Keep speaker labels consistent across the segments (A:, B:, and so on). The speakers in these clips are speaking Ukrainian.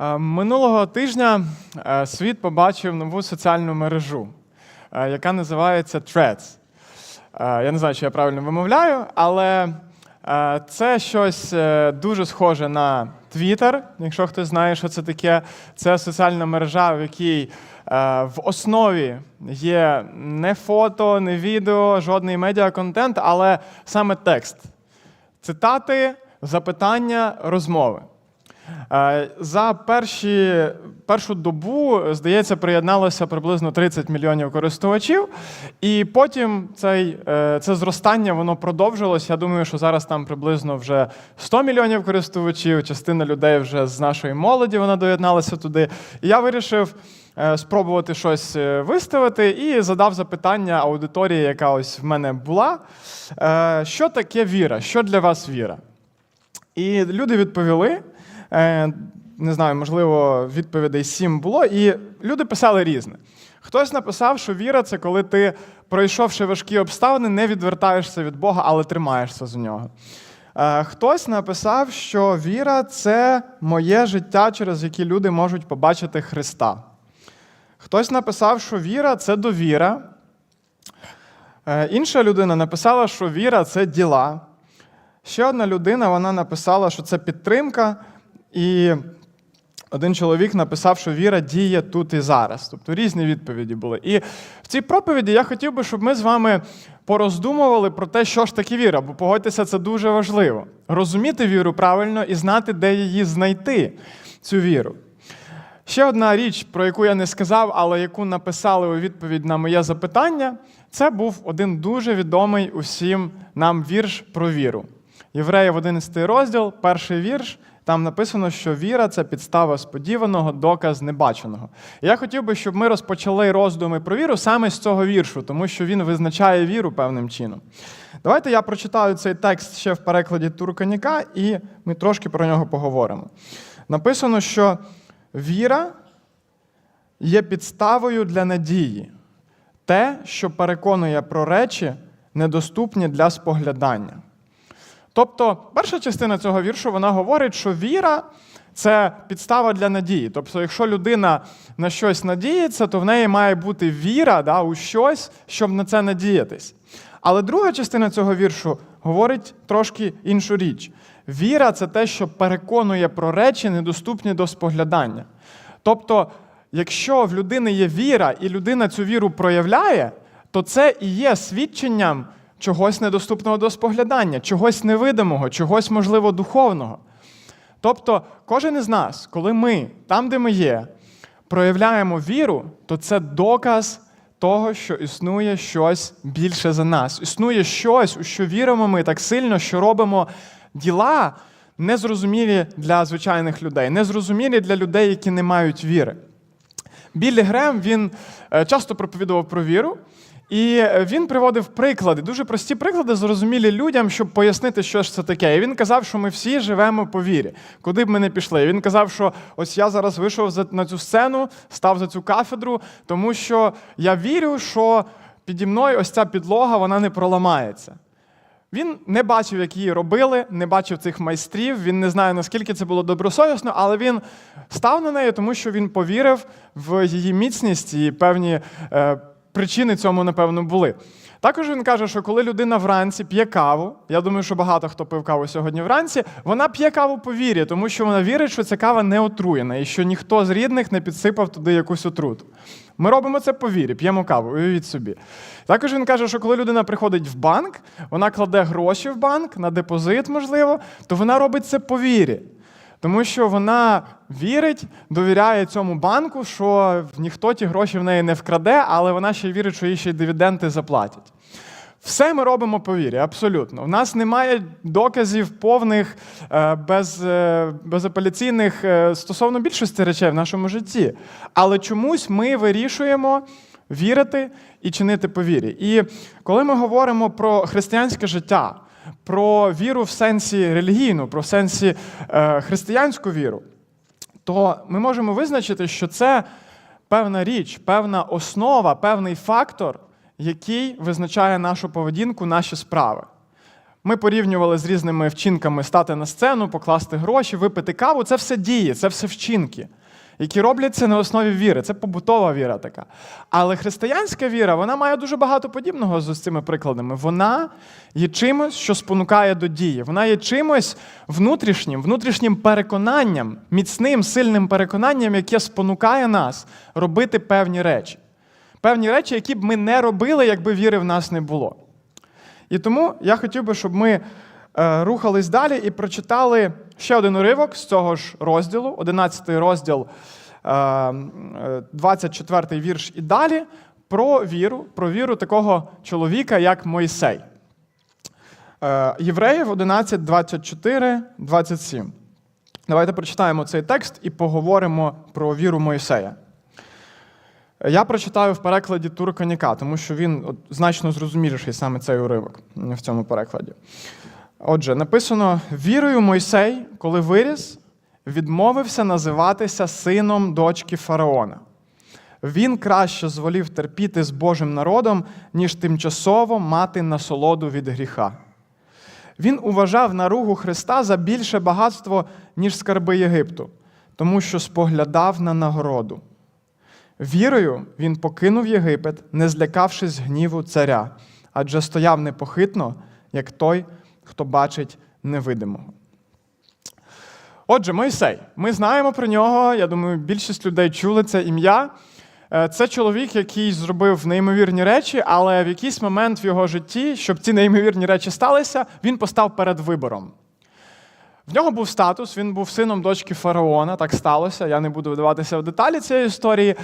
A: Е, Минулого тижня е, світ побачив нову соціальну мережу, е, яка називається Threads. Я не знаю, чи я правильно вимовляю, але це щось дуже схоже на Twitter, якщо хтось знає, що це таке. Це соціальна мережа, в якій в основі є не фото, не відео, жодний медіаконтент, але саме текст. Цитати, запитання, розмови. Е, За перші, першу добу, здається, приєдналося приблизно 30 мільйонів користувачів, і потім цей, е, це зростання воно продовжилось. Я думаю, що зараз там приблизно вже 100 мільйонів користувачів. Частина людей вже з нашої молоді вона доєдналася туди. І я вирішив е, спробувати щось виставити і задав запитання аудиторії, яка ось в мене була. Що таке віра? Що для вас віра? І люди відповіли. Е, Не знаю, можливо, відповідей сім було, і люди писали різне. Хтось написав, що віра це коли ти, пройшовши важкі обставини, не відвертаєшся від Бога, але тримаєшся з нього. Е, Хтось написав, що віра це моє життя, через яке люди можуть побачити Христа. Хтось написав, що віра це довіра. Е, Інша людина написала, що віра це діла. Ще одна людина вона написала, що це підтримка, і один чоловік написав, що віра діє тут і зараз. Тобто різні відповіді були. І в цій проповіді я хотів би, щоб ми з вами пороздумували про те, що ж таке віра, бо погодьтеся, це дуже важливо. Розуміти віру правильно і знати, де її знайти, цю віру. Ще одна річ, про яку я не сказав, але яку написали у відповідь на моє запитання, це був один дуже відомий усім нам вірш про віру. Євреїв 11 розділ, перший вірш. Там написано, що віра це підстава сподіваного, доказ небаченого. Я хотів би, щоб ми розпочали роздуми про віру саме з цього віршу, тому що він визначає віру певним чином. Давайте я прочитаю цей текст ще в перекладі Турканіка, і ми трошки про нього поговоримо. Написано, що віра є підставою для надії, те, що переконує про речі, недоступні для споглядання. Тобто, перша частина цього віршу вона говорить, що віра це підстава для надії. Тобто, якщо людина на щось надіється, то в неї має бути віра да, у щось, щоб на це надіятись. Але друга частина цього віршу говорить трошки іншу річ. Віра це те, що переконує про речі, недоступні до споглядання. Тобто, якщо в людини є віра, і людина цю віру проявляє, то це і є свідченням чогось недоступного до споглядання, чогось невидимого, чогось, можливо, духовного. Тобто, кожен із нас, коли ми, там, де ми є, проявляємо віру, то це доказ того, що існує щось більше за нас. Існує щось, у що віримо ми так сильно, що робимо діла незрозумілі для звичайних людей, незрозумілі для людей, які не мають віри. Біллі Грем він е, часто проповідував про віру, і е, він приводив приклади, дуже прості приклади, зрозумілі людям, щоб пояснити, що ж це таке. І він казав, що ми всі живемо по вірі, куди б ми не пішли. І Він казав, що ось я зараз вийшов на цю сцену, став за цю кафедру, тому що я вірю, що піді мною ось ця підлога вона не проламається. Він не бачив, як її робили, не бачив цих майстрів. Він не знає, наскільки це було добросовісно, але він став на неї, тому що він повірив в її міцність і певні е, причини цьому, напевно, були. Також він каже, що коли людина вранці п'є каву, я думаю, що багато хто пив каву сьогодні вранці, вона п'є каву по вірі, тому що вона вірить, що ця кава не отруєна і що ніхто з рідних не підсипав туди якусь отруту. Ми робимо це по вірі, п'ємо каву, уявіть собі. Також він каже, що коли людина приходить в банк, вона кладе гроші в банк на депозит, можливо, то вона робить це по вірі. Тому що вона вірить, довіряє цьому банку, що ніхто ті гроші в неї не вкраде, але вона ще вірить, що їй ще й дивіденди заплатять. Все ми робимо по вірі, абсолютно. У нас немає доказів повних, е, без, е, безапеляційних е, стосовно більшості речей в нашому житті. Але чомусь ми вирішуємо вірити і чинити по вірі. І коли ми говоримо про християнське життя, про віру в сенсі релігійну, про в сенсі е, християнську віру, то ми можемо визначити, що це певна річ, певна основа, певний фактор, який визначає нашу поведінку, наші справи. Ми порівнювали з різними вчинками стати на сцену, покласти гроші, випити каву. Це все дії, це все вчинки, які робляться на основі віри. Це побутова віра така. Але християнська віра, вона має дуже багато подібного з цими прикладами. Вона є чимось, що спонукає до дії. Вона є чимось внутрішнім, внутрішнім переконанням, міцним, сильним переконанням, яке спонукає нас робити певні речі. Певні речі, які б ми не робили, якби віри в нас не було. І тому я хотів би, щоб ми рухались далі і прочитали ще один уривок з цього ж розділу, 11 розділ, е, е, 24 вірш і далі, про віру, про віру такого чоловіка, як Мойсей. Е, Євреїв 11, 24, 27. Давайте прочитаємо цей текст і поговоримо про віру Мойсея. Я прочитаю в перекладі Турканіка, тому що він значно зрозуміліший саме цей уривок в цьому перекладі. Отже, написано: вірою Мойсей, коли виріс, відмовився називатися сином дочки фараона. Він краще зволів терпіти з Божим народом, ніж тимчасово мати насолоду від гріха. Він уважав наругу Христа за більше багатство, ніж скарби Єгипту, тому що споглядав на нагороду. Вірою він покинув Єгипет, не злякавшись гніву царя, адже стояв непохитно, як той, хто бачить невидимого. Отже, Мойсей. Ми знаємо про нього. Я думаю, більшість людей чули це ім'я. Е, Це чоловік, який зробив неймовірні речі, але в якийсь момент в його житті, щоб ці неймовірні речі сталися, він постав перед вибором. В нього був статус, він був сином дочки фараона, так сталося. Я не буду вдаватися в деталі цієї історії.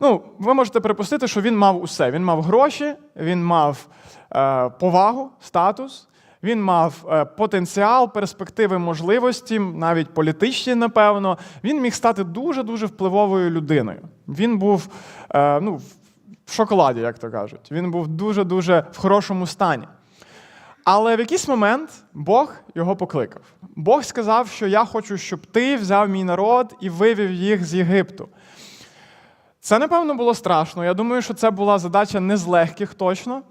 A: Ну, ви можете припустити, що він мав усе. Він мав гроші, він мав е, повагу, статус, він мав е, потенціал, перспективи, можливості, навіть політичні, напевно. Він міг стати дуже-дуже впливовою людиною. Він був е, ну, в шоколаді, як то кажуть. Він був дуже-дуже в хорошому стані. Але в якийсь момент Бог його покликав. Бог сказав, що я хочу, щоб ти взяв мій народ і вивів їх з Єгипту. Це, напевно, було страшно. Я думаю, що це була задача не з легких точно.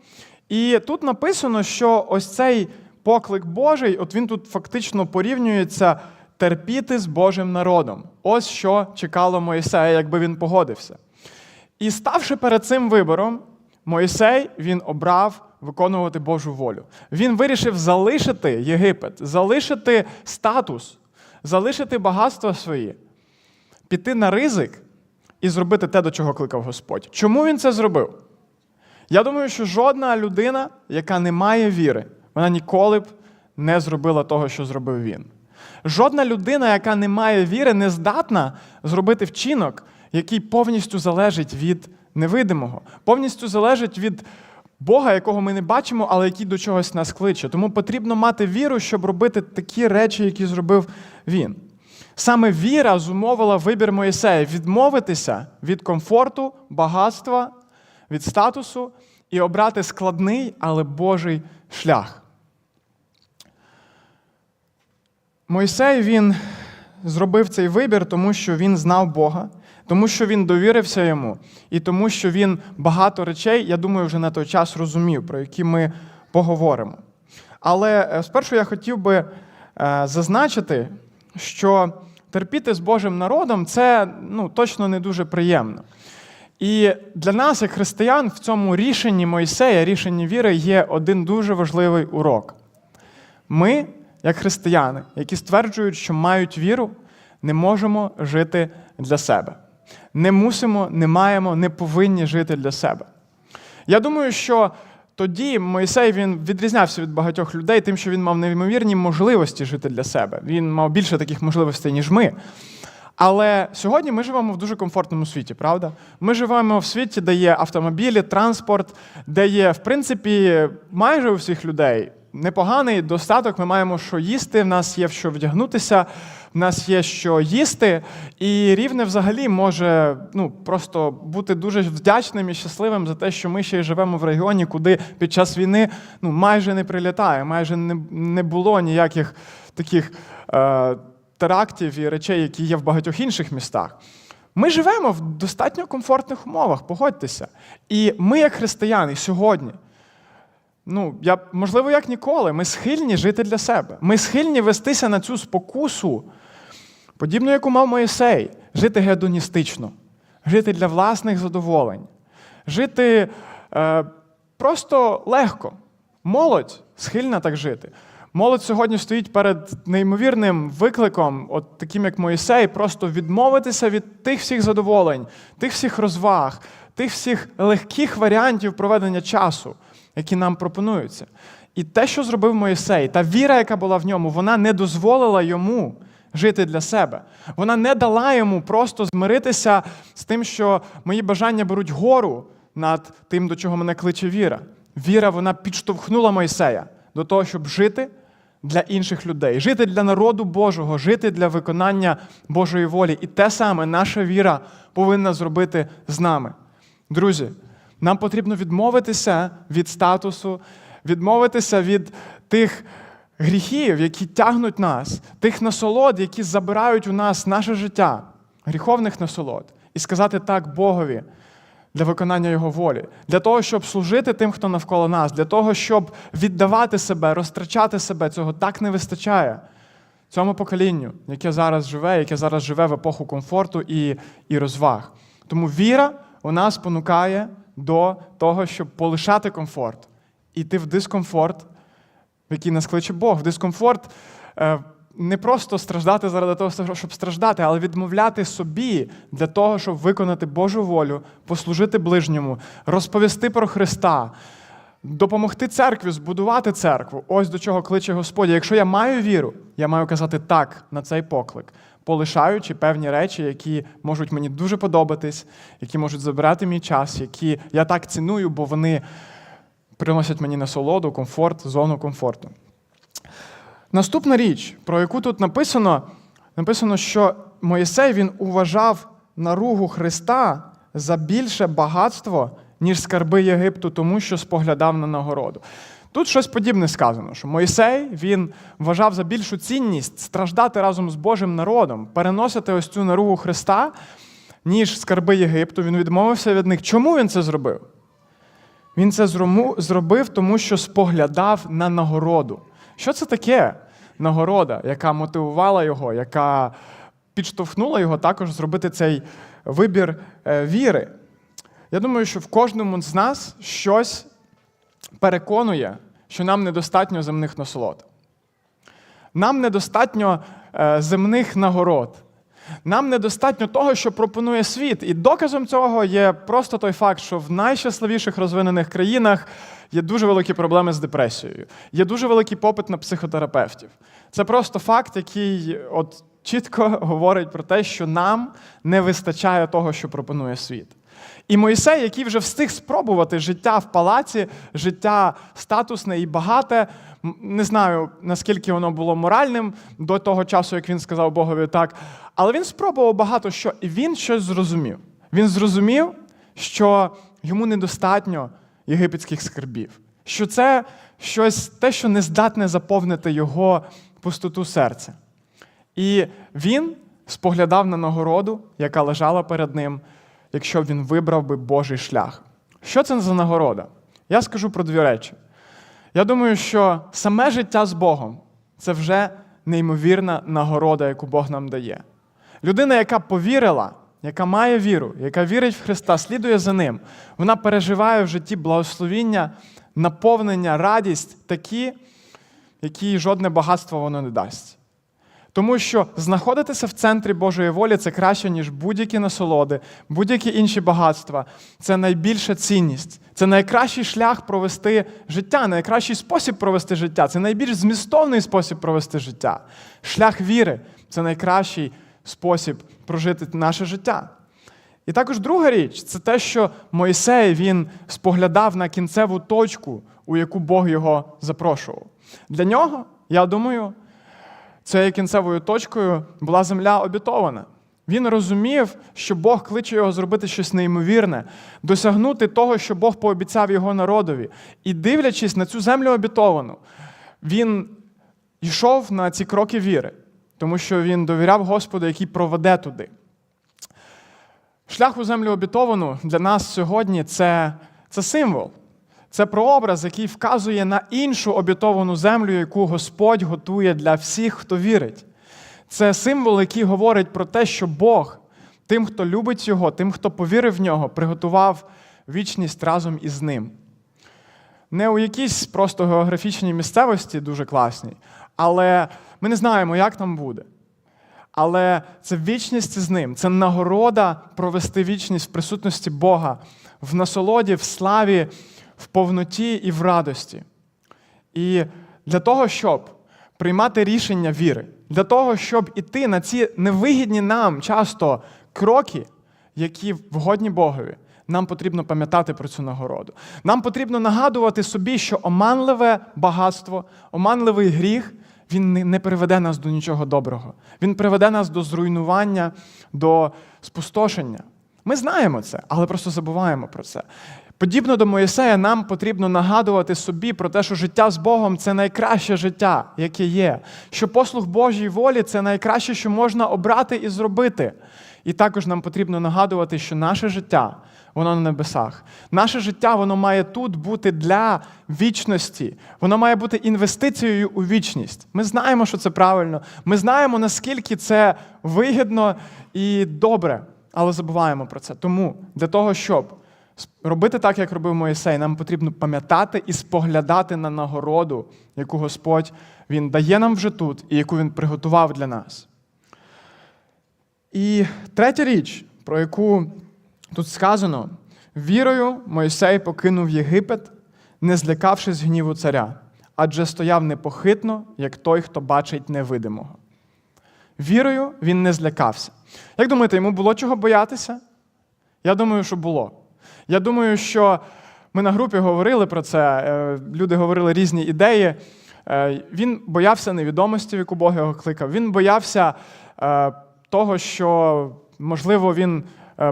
A: І тут написано, що ось цей поклик Божий, от він тут фактично порівнюється терпіти з Божим народом. Ось що чекало Моїсея, якби він погодився. І ставши перед цим вибором, Моїсей він обрав виконувати Божу волю. Він вирішив залишити Єгипет, залишити статус, залишити багатство своє, піти на ризик і зробити те, до чого кликав Господь. Чому він це зробив? Я думаю, що жодна людина, яка не має віри, вона ніколи б не зробила того, що зробив він. Жодна людина, яка не має віри, не здатна зробити вчинок, який повністю залежить від невидимого, повністю залежить від Бога, якого ми не бачимо, але який до чогось нас кличе. Тому потрібно мати віру, щоб робити такі речі, які зробив він. Саме віра зумовила вибір Моїсея відмовитися від комфорту, багатства, від статусу і обрати складний, але Божий шлях. Мойсей він зробив цей вибір, тому що він знав Бога, тому що він довірився йому, і тому, що він багато речей, я думаю, вже на той час розумів, про які ми поговоримо. Але е, спершу я хотів би е, зазначити, що терпіти з Божим народом це ну, точно не дуже приємно. І для нас, як християн, в цьому рішенні Мойсея, рішенні віри, є один дуже важливий урок. Ми, як християни, які стверджують, що мають віру, не можемо жити для себе. Не мусимо, не маємо, не повинні жити для себе. Я думаю, що тоді Мойсей він відрізнявся від багатьох людей, тим, що він мав неймовірні можливості жити для себе. Він мав більше таких можливостей, ніж ми. Але сьогодні ми живемо в дуже комфортному світі, правда? Ми живемо в світі, де є автомобілі, транспорт, де є, в принципі, майже у всіх людей непоганий достаток. Ми маємо що їсти, в нас є в що вдягнутися, в нас є що їсти. І рівне взагалі може ну, просто бути дуже вдячним і щасливим за те, що ми ще й живемо в регіоні, куди під час війни ну, майже не прилітає, майже не, не було ніяких таких. Е, терактів і речей, які є в багатьох інших містах. Ми живемо в достатньо комфортних умовах, погодьтеся. І ми, як християни, сьогодні ну, я, можливо, як ніколи, ми схильні жити для себе. Ми схильні вестися на цю спокусу, подібно яку мав Моїсей, жити гедоністично, жити для власних задоволень, жити е, просто легко. Молодь схильна так жити. Молодь сьогодні стоїть перед неймовірним викликом, от таким як Моїсей, просто відмовитися від тих всіх задоволень, тих всіх розваг, тих всіх легких варіантів проведення часу, які нам пропонуються. І те, що зробив Моїсей, та віра, яка була в ньому, вона не дозволила йому жити для себе. Вона не дала йому просто змиритися з тим, що мої бажання беруть гору над тим, до чого мене кличе віра. Віра вона підштовхнула Мойсея до того, щоб жити для інших людей, жити для народу Божого, жити для виконання Божої волі. І те саме наша віра повинна зробити з нами. Друзі, нам потрібно відмовитися від статусу, відмовитися від тих гріхів, які тягнуть нас, тих насолод, які забирають у нас наше життя, гріховних насолод, і сказати так Богові для виконання Його волі, для того, щоб служити тим, хто навколо нас, для того, щоб віддавати себе, розтрачати себе, цього так не вистачає цьому поколінню, яке зараз живе, яке зараз живе в епоху комфорту і, і розваг. Тому віра у нас спонукає до того, щоб полишати комфорт, іти в дискомфорт, в який нас кличе Бог, в дискомфорт. Не просто страждати заради того, щоб страждати, але відмовляти собі для того, щоб виконати Божу волю, послужити ближньому, розповісти про Христа, допомогти церкві, збудувати церкву. Ось до чого кличе Господь. Якщо я маю віру, я маю казати так на цей поклик, полишаючи певні речі, які можуть мені дуже подобатись, які можуть забирати мій час, які я так ціную, бо вони приносять мені насолоду, комфорт, зону комфорту. Наступна річ, про яку тут написано, написано, що Моїсей він уважав наругу Христа за більше багатство, ніж скарби Єгипту, тому що споглядав на нагороду. Тут щось подібне сказано, що Мойсей він вважав за більшу цінність страждати разом з Божим народом, переносити ось цю наругу Христа, ніж скарби Єгипту. Він відмовився від них. Чому він це зробив? Він це зробив, тому що споглядав на нагороду. Що це таке нагорода, яка мотивувала його, яка підштовхнула його також зробити цей вибір е, віри? Я думаю, що в кожному з нас щось переконує, що нам недостатньо земних насолод. Нам недостатньо е, земних нагород. Нам недостатньо того, що пропонує світ. І доказом цього є просто той факт, що в найщасливіших розвинених країнах є дуже великі проблеми з депресією, є дуже великий попит на психотерапевтів. Це просто факт, який от чітко говорить про те, що нам не вистачає того, що пропонує світ. І Моїсей, який вже встиг спробувати життя в палаці, життя статусне і багате, не знаю, наскільки воно було моральним до того часу, як він сказав Богові так, але він спробував багато що, і він щось зрозумів. Він зрозумів, що йому недостатньо єгипетських скарбів, що це щось те, що не здатне заповнити його пустоту серця. І він споглядав на нагороду, яка лежала перед ним, якщо б він вибрав би Божий шлях. Що це за нагорода? Я скажу про дві речі. Я думаю, що саме життя з Богом це вже неймовірна нагорода, яку Бог нам дає. Людина, яка повірила, яка має віру, яка вірить в Христа, слідує за ним, вона переживає в житті благословіння, наповнення, радість такі, які жодне багатство воно не дасть. Тому що знаходитися в центрі Божої волі це краще, ніж будь-які насолоди, будь-які інші багатства. Це найбільша цінність. Це найкращий шлях провести життя, найкращий спосіб провести життя. Це найбільш змістовний спосіб провести життя. Шлях віри це найкращий спосіб прожити наше життя. І також друга річ це те, що Мойсей він споглядав на кінцеву точку, у яку Бог його запрошував. Для нього, я думаю, цією кінцевою точкою була земля обітована. Він розумів, що Бог кличе його зробити щось неймовірне, досягнути того, що Бог пообіцяв його народові. І дивлячись на цю землю обітовану, він йшов на ці кроки віри, тому що він довіряв Господу, який проведе туди. Шлях у землю обітовану для нас сьогодні це, це символ. Це прообраз, який вказує на іншу обітовану землю, яку Господь готує для всіх, хто вірить. Це символ, який говорить про те, що Бог тим, хто любить Його, тим, хто повірив в нього, приготував вічність разом із ним. Не у якійсь просто географічній місцевості дуже класній, але ми не знаємо, як там буде. Але це вічність з ним, це нагорода провести вічність в присутності Бога, в насолоді, в славі, в повноті і в радості. І для того, щоб приймати рішення віри, для того, щоб іти на ці невигідні нам часто кроки, які вгодні Богові, нам потрібно пам'ятати про цю нагороду. Нам потрібно нагадувати собі, що оманливе багатство, оманливий гріх. Він не- приведе нас до нічого доброго. Він приведе нас до зруйнування, до спустошення. Ми знаємо це, але просто забуваємо про це. Подібно до Моїсея, нам потрібно нагадувати собі про те, що життя з Богом це найкраще життя, яке є. Що послуг Божій волі це найкраще, що можна обрати і зробити. І також нам потрібно нагадувати, що наше життя, воно на небесах. Наше життя воно має тут бути для вічності. Воно має бути інвестицією у вічність. Ми знаємо, що це правильно. Ми знаємо, наскільки це вигідно і добре, але забуваємо про це. Тому для того, щоб робити так, як робив Моїсей, нам потрібно пам'ятати і споглядати на нагороду, яку Господь Він дає нам вже тут і яку Він приготував для нас. І третя річ, про яку тут сказано: вірою Мойсей покинув Єгипет, не злякавшись гніву царя, адже стояв непохитно, як той, хто бачить невидимого. Вірою він не злякався. Як думаєте, йому було чого боятися? Я думаю, що було. Я думаю, що ми на групі говорили про це, е, люди говорили різні ідеї. Е, Він боявся невідомості, в яку Бог його кликав. Він боявся е, того, що, можливо, він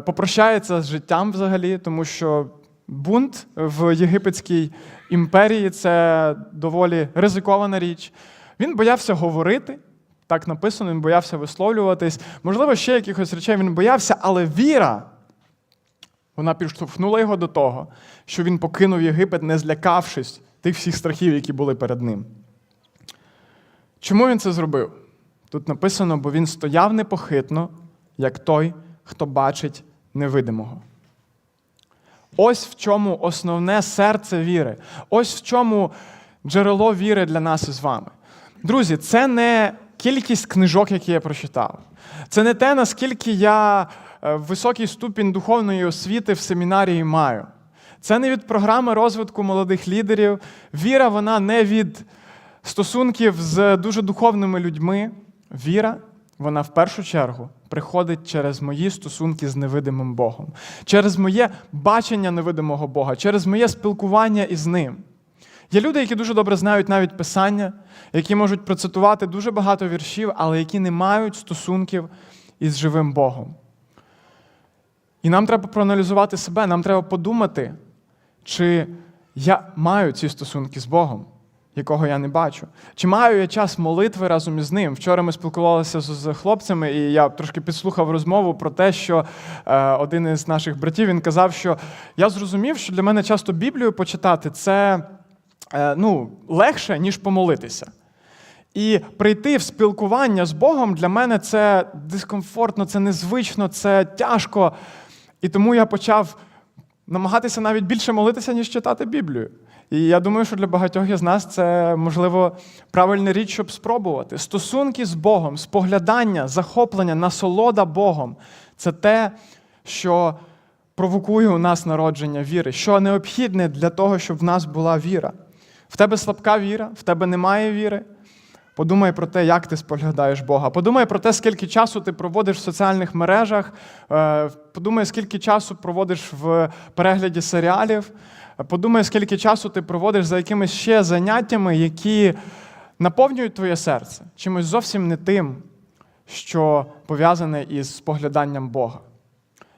A: попрощається з життям взагалі, тому що бунт в єгипетській імперії це доволі ризикована річ. Він боявся говорити. Так написано, він боявся висловлюватись. Можливо, ще якихось речей він боявся, але віра, вона підштовхнула його до того, що він покинув Єгипет, не злякавшись тих всіх страхів, які були перед ним. Чому він це зробив? Тут написано, бо він стояв непохитно, як той, хто бачить невидимого. Ось в чому основне серце віри. Ось в чому джерело віри для нас із вами. Друзі, це не кількість книжок, які я прочитав. Це не те, наскільки я високий ступінь духовної освіти в семінарії маю. Це не від програми розвитку молодих лідерів. Віра, вона не від стосунків з дуже духовними людьми. Віра, вона в першу чергу приходить через мої стосунки з невидимим Богом, через моє бачення невидимого Бога, через моє спілкування із ним. Є люди, які дуже добре знають навіть Писання, які можуть процитувати дуже багато віршів, але які не мають стосунків із живим Богом. І нам треба проаналізувати себе, нам треба подумати, чи я маю ці стосунки з Богом, якого я не бачу. Чи маю я час молитви разом із ним? Вчора ми спілкувалися з, хлопцями, і я трошки підслухав розмову про те, що е, один із наших братів він казав, що я зрозумів, що для мене часто Біблію почитати це е, ну, легше, ніж помолитися. І прийти в спілкування з Богом для мене це дискомфортно, це незвично, це тяжко. І тому я почав намагатися навіть більше молитися, ніж читати Біблію. І я думаю, що для багатьох із нас це, можливо, правильна річ, щоб спробувати. Стосунки з Богом, споглядання, захоплення, насолода Богом це те, що провокує у нас народження віри, що необхідне для того, щоб в нас була віра. В тебе слабка віра, в тебе немає віри. Подумай про те, як ти споглядаєш Бога. Подумай про те, скільки часу ти проводиш в соціальних мережах. Е, Подумай, скільки часу проводиш в перегляді серіалів. Подумай, скільки часу ти проводиш за якимись ще заняттями, які наповнюють твоє серце чимось зовсім не тим, що пов'язане із спогляданням Бога.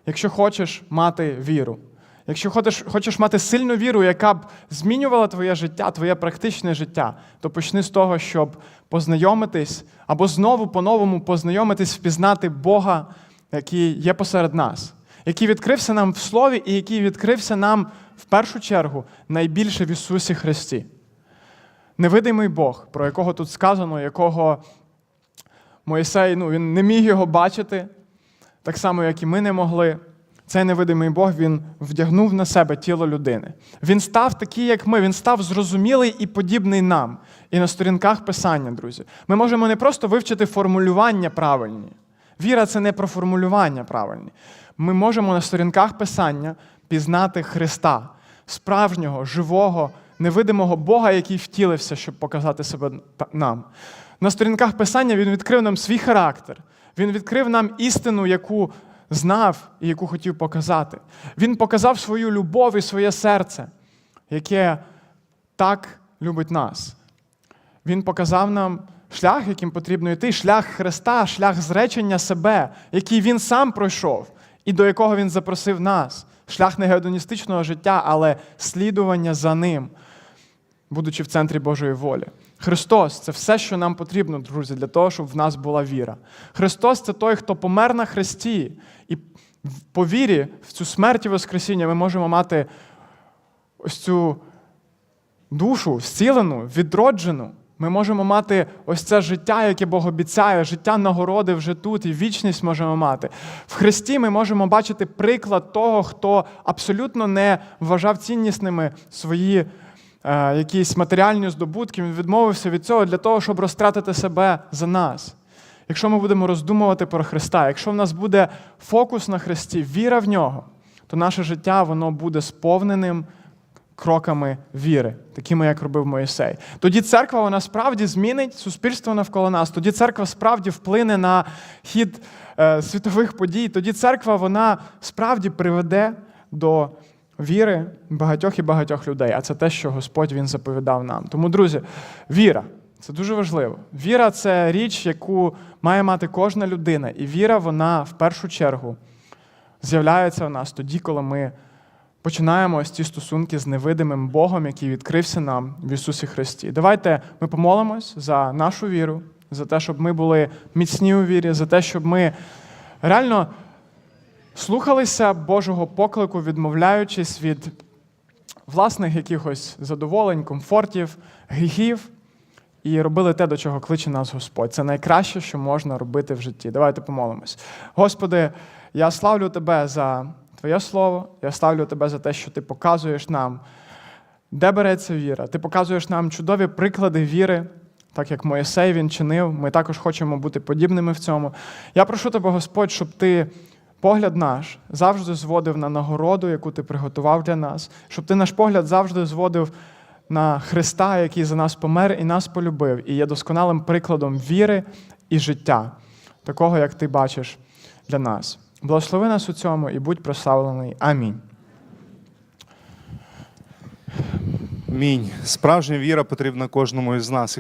A: Якщо хочеш мати віру, якщо хочеш, хочеш мати сильну віру, яка б змінювала твоє життя, твоє практичне життя, то почни з того, щоб познайомитись або знову по-новому познайомитись, впізнати Бога, який є посеред нас, який відкрився нам в слові і який відкрився нам в першу чергу найбільше в Ісусі Христі. Невидимий Бог, про якого тут сказано, якого Моїсей ну, він не міг його бачити, так само, як і ми не могли. Цей невидимий Бог він вдягнув на себе тіло людини. Він став такий, як ми, він став зрозумілий і подібний нам. І на сторінках Писання, друзі. Ми можемо не просто вивчити формулювання правильні. Віра це не про формулювання правильні. Ми можемо на сторінках Писання пізнати Христа, справжнього, живого, невидимого Бога, який втілився, щоб показати себе нам. На сторінках Писання Він відкрив нам свій характер. Він відкрив нам істину, яку знав і яку хотів показати. Він показав свою любов і своє серце, яке так любить нас. Він показав нам шлях, яким потрібно йти, шлях Христа, шлях зречення себе, який він сам пройшов, і до якого він запросив нас. Шлях не гедоністичного життя, але слідування за ним, будучи в центрі Божої волі. Христос це все, що нам потрібно, друзі, для того, щоб в нас була віра. Христос це той, хто помер на Христі. І по вірі в цю смерть і Воскресіння ми можемо мати ось цю душу зцілену, відроджену. Ми можемо мати ось це життя, яке Бог обіцяє, життя нагороди вже тут, і вічність можемо мати. В Христі ми можемо бачити приклад того, хто абсолютно не вважав ціннісними свої якісь матеріальні здобутки. Він відмовився від цього для того, щоб розтратити себе за нас. Якщо ми будемо роздумувати про Христа, якщо в нас буде фокус на Христі, віра в нього, то наше життя воно буде сповненим кроками віри, такими, як робив Моїсей. Тоді церква вона справді змінить суспільство навколо нас. Тоді церква справді вплине на хід е, світових подій. Тоді церква вона справді приведе до віри багатьох і багатьох людей. А це те, що Господь Він заповідав нам. Тому, друзі, віра. Це дуже важливо. Віра це річ, яку має мати кожна людина. І віра, вона в першу чергу з'являється у нас тоді, коли ми починаємо ось ці стосунки з невидимим Богом, який відкрився нам в Ісусі Христі. Давайте ми помолимось за нашу віру, за те, щоб ми були міцні у вірі, за те, щоб ми реально слухалися Божого поклику, відмовляючись від власних якихось задоволень, комфортів, гріхів. І робили те, до чого кличе нас Господь. Це найкраще, що можна робити в житті. Давайте помолимось. Господи, я славлю Тебе за Твоє Слово, я славлю Тебе за те, що Ти показуєш нам, де береться віра. Ти показуєш нам чудові приклади віри, так як Моїсей він чинив. Ми також хочемо бути подібними в цьому. Я прошу Тебе, Господь, щоб Ти погляд наш завжди зводив на нагороду, яку Ти приготував для нас, щоб Ти наш погляд завжди зводив на Христа, який за нас помер і нас полюбив, і є досконалим прикладом віри і життя, такого, як ти бачиш для нас. Благослови нас у цьому і будь прославлений. Амінь.
B: Мінь. Справжня віра потрібна кожному із нас.